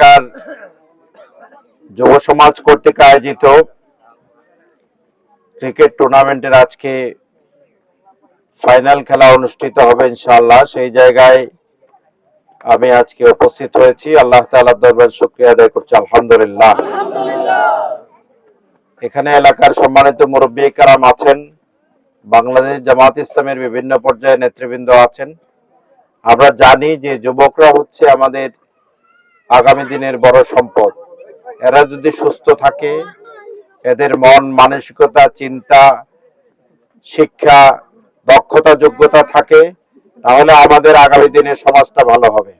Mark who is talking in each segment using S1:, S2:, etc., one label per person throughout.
S1: এলাকার যুব সমাজ কর্তৃক আয়োজিত ক্রিকেট টুর্নামেন্টের আজকে ফাইনাল খেলা অনুষ্ঠিত হবে ইনশাআল্লাহ। সেই জায়গায় আমি আজকে উপস্থিত হয়েছি। আল্লাহ তাআলার দরবার শুকরিয়া আদায় করছি। আলহামদুলিল্লাহ। এখানে এলাকার সম্মানিত মুরব্বী কারাম আছেন। বাংলাদেশ জামাত ইসলামের বিভিন্ন পর্যায়ে নেতৃবৃন্দ আছেন। আমরা জানি যে যুবকরা হচ্ছে আমাদের আগামী দিনের বড় সম্পদ। এরা যদি সুস্থ থাকে, এদের মন, মানসিকতা, চিন্তা, শিক্ষা, দক্ষতা, যোগ্যতা থাকে, তাহলে আমাদের আগামী দিনের সমাজটা ভালো হবে।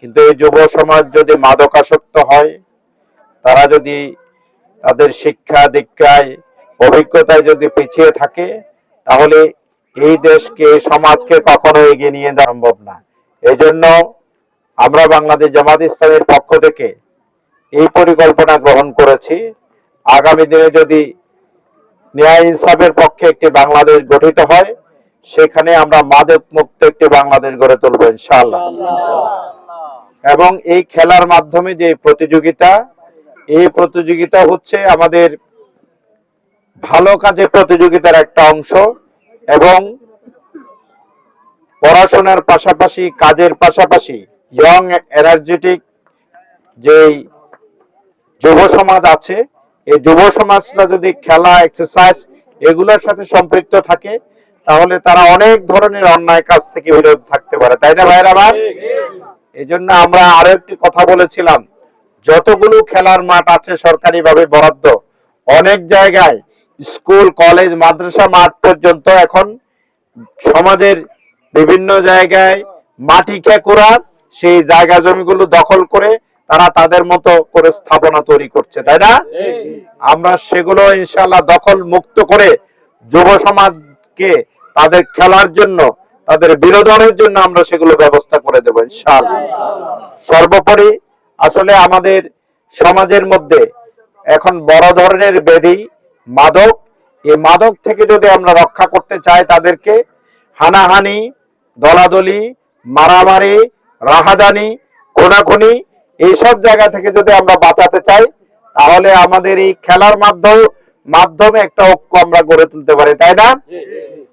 S1: কিন্তু এই যুব সমাজ যদি মাদকাসক্ত হয়, তারা যদি তাদের শিক্ষা, দীক্ষায়, অভিজ্ঞতায় যদি পিছিয়ে থাকে, তাহলে এই দেশকে সমাজকে কখনো এগিয়ে নিয়ে যাওয়া সম্ভব না। এই আমরা বাংলাদেশ জামাত ইসলামের পক্ষ থেকে এই পরিকল্পনা গ্রহণ করেছি। আগামী দিনে যদি ন্যায় ইনসাফের পক্ষে একটি বাংলাদেশ গঠিত হয়, সেখানে আমরা মাদক মুক্ত একটি বাংলাদেশ গড়ে তুলব ইনশাআল্লাহ। এবং এই খেলার মাধ্যমে যে প্রতিযোগিতা, এই প্রতিযোগিতা হচ্ছে আমাদের ভালো কাজে প্রতিযোগিতার একটা অংশ এবং পড়াশোনার পাশাপাশি, কাজের পাশাপাশি ইয়ং এনার্জেটিক যেই যুব সমাজ আছে, এই যুব সমাজটা যদি খেলা এক্সারসাইজ এগুলোর সাথে সম্পৃক্ত থাকে, তাহলে তারা অনেক ধরনের অন্যায় কাজ থেকে বিরত থাকতে পারে। তাই না ভাইরা ভাই এই জন্য আমরা আরও একটি কথা বলেছিলাম, যতগুলো খেলার মাঠ আছে সরকারি ভাবে বরাদ্দ, অনেক জায়গায় স্কুল, কলেজ, মাদ্রাসা মাঠ পর্যন্ত এখন সমাজের বিভিন্ন জায়গায় মাটি খেকুরা সেই জায়গা জমিগুলো দখল করে তারা তাদের মতো করে স্থাপনা তৈরি করছে, তাই না? আমরা সেগুলো ইনশাল্লাহ দখল মুক্ত করে যুব সমাজকে তাদের খেলার জন্য, তাদের বিনোদনের জন্য আমরা সেগুলো ব্যবস্থা করে দেবো ইনশাআল্লাহ। সর্বোপরি আসলে আমাদের সমাজের মধ্যে এখন বড় ধরনের ব্যাধি, মাদক, এই মাদক থেকে যদি আমরা রক্ষা করতে চাই তাদেরকে, হানাহানি, দলাদলি, মারামারি রাহাজানি খোনাখুনি এইসব জায়গা থেকে যদি আমরা বাঁচাতে চাই, তাহলে আমাদের এই খেলার মাধ্যমে মাধ্যমে একটা ঐক্য আমরা গড়ে তুলতে পারি, তাই না?